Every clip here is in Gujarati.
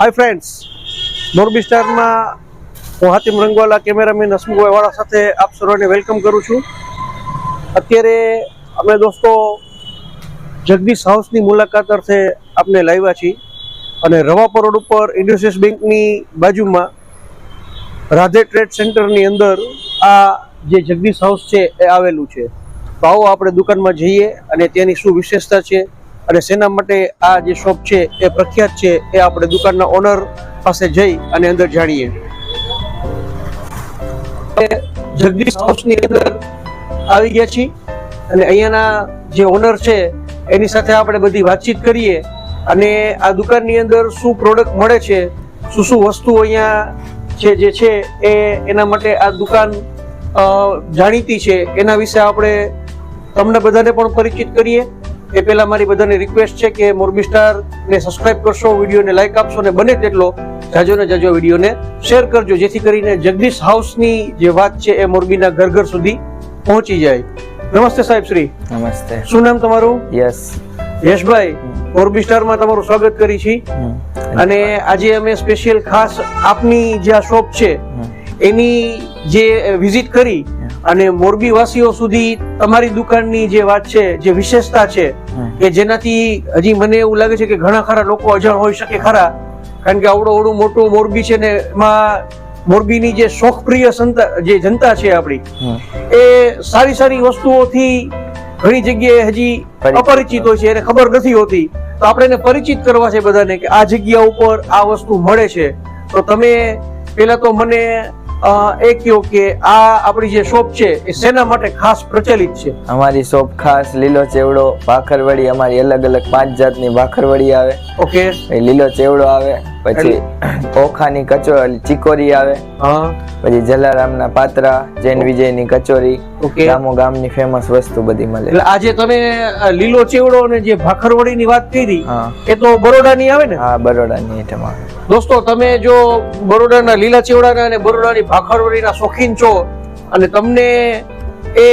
હાય ફ્રેન્ડ્સ મોરબી સ્ટારમાં હું હાતિમ રંગવાલા કેમેરામેન હસમુભાઈવાળા સાથે આપ સર્વને વેલકમ કરું છું. અત્યારે અમે દોસ્તો જગદીશ હાઉસની મુલાકાત અર્થે આપને લાવ્યા છીએ અને રવાપર રોડ ઉપર ઇન્ડસ્ટ્રીઝ બેંકની બાજુમાં રાધે ટ્રેડ સેન્ટરની અંદર આ જે જગદીશ હાઉસ છે એ આવેલું છે. તો આવો આપણે દુકાનમાં જઈએ અને તેની શું વિશેષતા છે અને શેના માટે આ જે શોપ છે, એ પ્રખ્યાત છે, એ આપણે દુકાનના ઓનર પાસે જઈ અને અંદર જાણીએ. જગદીશ હાઉસની અંદર આવી ગયા છીએ અને અહીંયાના જે ઓનર છે, એની સાથે આપણે બધી વાતચીત કરીએ અને આ દુકાનની અંદર શું પ્રોડક્ટ મળે છે, શું શું વસ્તુ અહીંયા છે, જે છે, એ એના માટે આ દુકાન જાણીતી છે. એના વિશે આપણે તમને બધાને પણ પરિચિત કરીએ. એ પહેલાં મારી બધાને રિક્વેસ્ટ છે કે મોરબી સ્ટારને સબસ્ક્રાઇબ કરશો વિડીયોને લાઇક આપશો અને બને તેટલો જાજો ને જાજો વિડીયોને શેર કરજો જેથી કરીને જગદીશ હાઉસની જે વાત છે એ મોરબીના ઘર ઘર સુધી પહોંચી જાય. નમસ્તે સાહેબ શ્રી. નમસ્તે. શું નામ તમારું? યસ. યશભાઈ મોરબી સ્ટારમાં તમારું સ્વાગત કરી છે. અને આજે અમે સ્પેશિયલ ખાસ આપની જે આ શોપ છે એની જે વિઝિટ કરી અને મોરબી વાસીઓ સુધી તમારી દુકાનની જે વાત છે જે વિશેષતા છે કે જેનાથી હજી મને એવું લાગે છે કે ઘણા ખરા લોકો અજાણ હોઈ શકે ખરા. કારણ કે આવડો અવડું મોટું મોરબી છે ને એમાં મોરબીની જે શોખપ્રિય સંતા જે જનતા છે આપણી એ સારી સારી વસ્તુઓથી ઘણી જગ્યાએ હજી અપરિચિત હોય છે એને ખબર નથી હોતી. તો આપણે એને પરિચિત કરવા છે બધાને કે આ જગ્યા ઉપર આ વસ્તુ મળે છે. તો તમે પેલા તો મને એ કહો કે આ આપણી જે શોપ છે એ શેના માટે ખાસ પ્રચલિત છે? અમારી શોપ ખાસ લીલો ચેવડો ભાખરવડી અમારી અલગ અલગ પાંચ જાતની ભાખરવડી આવે. ઓકે લીલો ચેવડો આવે. પછી ઓખાની કચોરી ચિકોરી આવે. હા. પછી જલારામના પાત્રા જૈન વિજયની કચોરી ગામો ગામની ફેમસ વસ્તુ બધી મળે. એટલે આજે તમે લીલો ચેવડો અને જે ભાખરવડીની વાત કરી એ તો બરોડાની આવે ને? હા બરોડાની આઈટમ આવે. દોસ્તો તમે જો બરોડાના લીલા ચેવડાના અને બરોડાની ભાખરવડીના શોખીન છો અને તમને એ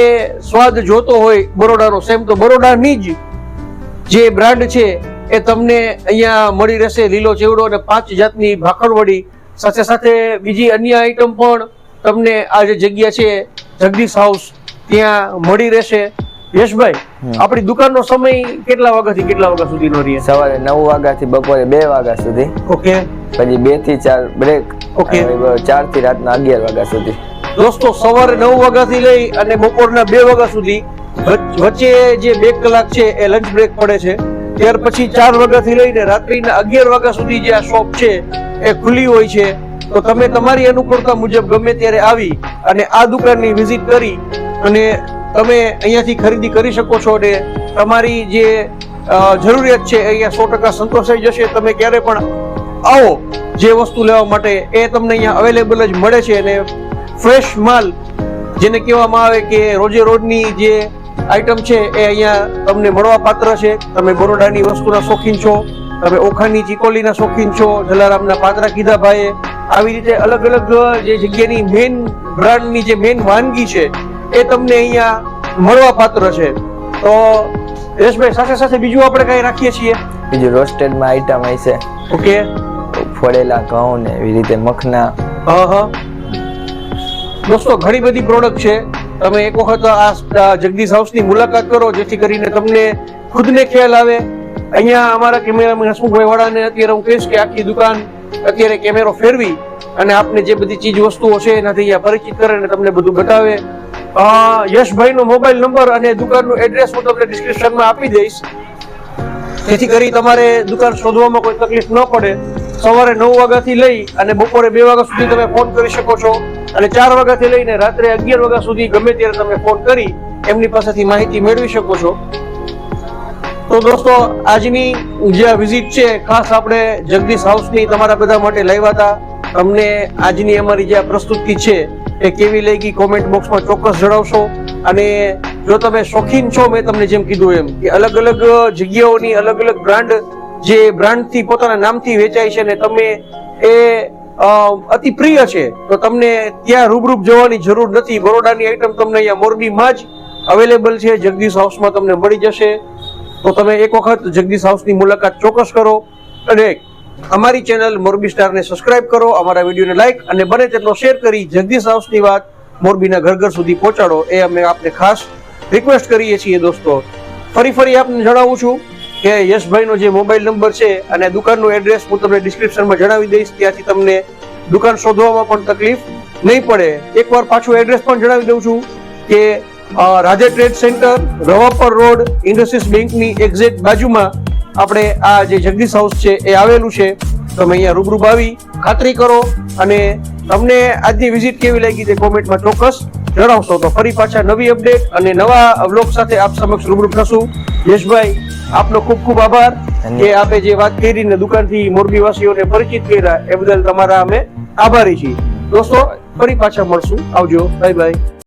સ્વાદ જોતો હોય બરોડાનો સેમ તો બરોડાની જ જે બ્રાન્ડ છે એ તમને અહીંયા મળી રહેશે લીલો ચેવડો અને પાંચ જાતની ભાખરવડી. સાથે સાથે બીજી અન્ય આઈટમ પણ તમને આ જે જગ્યા છે જગદીશ હાઉસ ત્યાં મળી રહેશે. યશભાઈ આપણી દુકાનનો સમય કેટલા વાગ્યાથી કેટલા વાગ્યા સુધીનો રહે? સવારે નવ વાગ્યાથી બપોરે બે વાગ્યા સુધી. ઓકે. પછી બેથી ચાર બ્રેક ઓકે. ચારથી રાતના અગિયાર વાગ્યા સુધી. દોસ્તો સવારે નવ વાગ્યાથી લઈ અને બપોરના બે વાગ્યા સુધી વચ્ચે જે બે કલાક છે એ લંચ બ્રેક પડે છે. ત્યાર પછી ચાર વાગ્યાથી લઈને રાત્રિના અગિયાર વાગ્યા સુધી જે આ શોપ છે, એ ખુલ્લી હોય છે. તો તમે તમારી અનુકૂળતા મુજબ ગમે ત્યારે આવી અને આ દુકાનની વિઝિટ કરી અને તમે અહીંયાથી ખરીદી કરી શકો છો અને તમારી જે જરૂરિયાત છે અહીંયા સો ટકા સંતોષાઈ જશે. તમે ક્યારે પણ આવો, જે વસ્તુ લેવા માટે, એ તમને અહીંયા અવેલેબલ જ મળે છે. અને ફ્રેશ માલ, જેને કહેવામાં આવે કે રોજે રોજની જે આઈટમ છે એ અહીંયા તમને મળવા પાત્ર છે. તમે બરોડાની વસ્તુના શોખીન છો. તમે ઓખાની ચીકોલીના શોખીન છો. જલારામના પાત્રા કીધા ભાઈએ. આવી રીતે અલગ અલગ જે જગ્યાની મેઇન બ્રાન્ડની જે મેઇન વાનગી છે એ તમને અહીંયા મળવા પાત્ર છે. તો યશભાઈ સાથે સાથે બીજું આપણે કઈ રાખીએ છીએ? બીજું રોસ્ટેડમાં આઈટમ છે. ઓકે. ફળેલા ઘઉં ને એવી રીતે મખના. હા હા. દોસ્તો ઘણી બધી પ્રોડક્ટ છે. તમે એક વખત આ જગદીશ હાઉસની મુલાકાત કરો, જેથી કરીને તમને ખુદને ખ્યાલ આવે. અહીંયા અમારા કેમેરામેન હસમુખભાઈ વાળાને અત્યારે હું કહીશ કે આખી દુકાન અત્યારે કેમેરો ફેરવી અને આપને જે બધી ચીજ વસ્તુઓ છે એનાથી અહીંયા પરિચિત કરે અને તમને બધું બતાવે. યશભાઈનો મોબાઈલ નંબર અને દુકાનનું એડ્રેસ હું તમને ડિસ્ક્રિપ્શનમાં આપી દઈશ. જેથી કરી તમારે દુકાન શોધવામાં કોઈ તકલીફ ન પડે. સવારે નવ વાગ્યાથી લઈ અને બપોરે બે વાગ્યા સુધી તમે ફોન કરી શકો છો. અને ચાર વાગ્યાથી લઈને રાત્રે અગિયાર વાગ્યા સુધી ગમે ત્યારે તમે ફોન કરી એમની પાસેથી માહિતી મેળવી શકો છો. તો દોસ્તો, આજની જે વિઝિટ છે, ખાસ આપણે જગદીશ હાઉસની તમારા બધા માટે લાવ્યા હતા. તમને આજની અમારી જે આ પ્રસ્તુતિ છે, એ કેવી લાગી કોમેન્ટ બોક્સમાં ચોક્કસ જણાવશો. અને જો તમે શોખીન છો, મેં તમને જેમ કીધું એમ કે અલગ અલગ જગ્યાઓની અલગ અલગ બ્રાન્ડ જે બ્રાન્ડથી પોતાના નામથી વેચાય છે ને તમે એ અતિ પ્રિય છે. તો તમને ત્યાં રૂબરૂપ જવાની જરૂર નથી. બરોડાની આઈટમ તમને અહીંયા મોરબીમાં જ અવેલેબલ છે. જગદીશ હાઉસમાં તમને મળી જશે. તો તમે એક વખત જગદીશ હાઉસની મુલાકાત ચોક્કસ કરો અને અમારી ચેનલ મોરબી સ્ટારને સબસ્ક્રાઇબ કરો. અમારા વિડીયોને લાઇક અને બને તેટલો શેર કરી જગદીશ હાઉસની વાત મોરબીના ઘર ઘર સુધી પહોંચાડો. એ અમે આપને ખાસ રિક્વેસ્ટ કરીએ છીએ દોસ્તો. ફરી ફરી આપને જણાવું છું. કે યશભાઈનો જે મોબાઈલ નંબર છે અને દુકાનનું એડ્રેસ હું તમને ડિસ્ક્રિપ્શનમાં જણાવી દઈશ. ત્યાંથી તમને દુકાન શોધવામાં પણ તકલીફ નહીં પડે. એકવાર પાછું એડ્રેસ પણ જણાવી દઉં છું કે Raja trade centre, Ravapar road, industries બેંકની એક્ઝેક્ટ બાજુમાં આપણે આ જે જગદીશ હાઉસ છે એ આવેલું છે. તમે અહીંયા રૂબરૂ આવી ખાતરી કરો અને તમને આજની વિઝિટ કેવી લાગી તે કોમેન્ટમાં ચોક્કસ જણાવશો. તો ફરી પાછા નવી અપડેટ અને નવા વ્લોગ સાથે આપ સમક્ષ રૂબરૂ થશું. યશભાઈ આપનો ખૂબ ખૂબ આભાર કે આપે જે વાત કરી ને દુકાનથી મોરબી વાસીઓને પરિચિત કર્યા એ બદલ તમારા અમે આભારી છીએ. દોસ્તો ફરી પાછા મળશું. આવજો. Bye bye.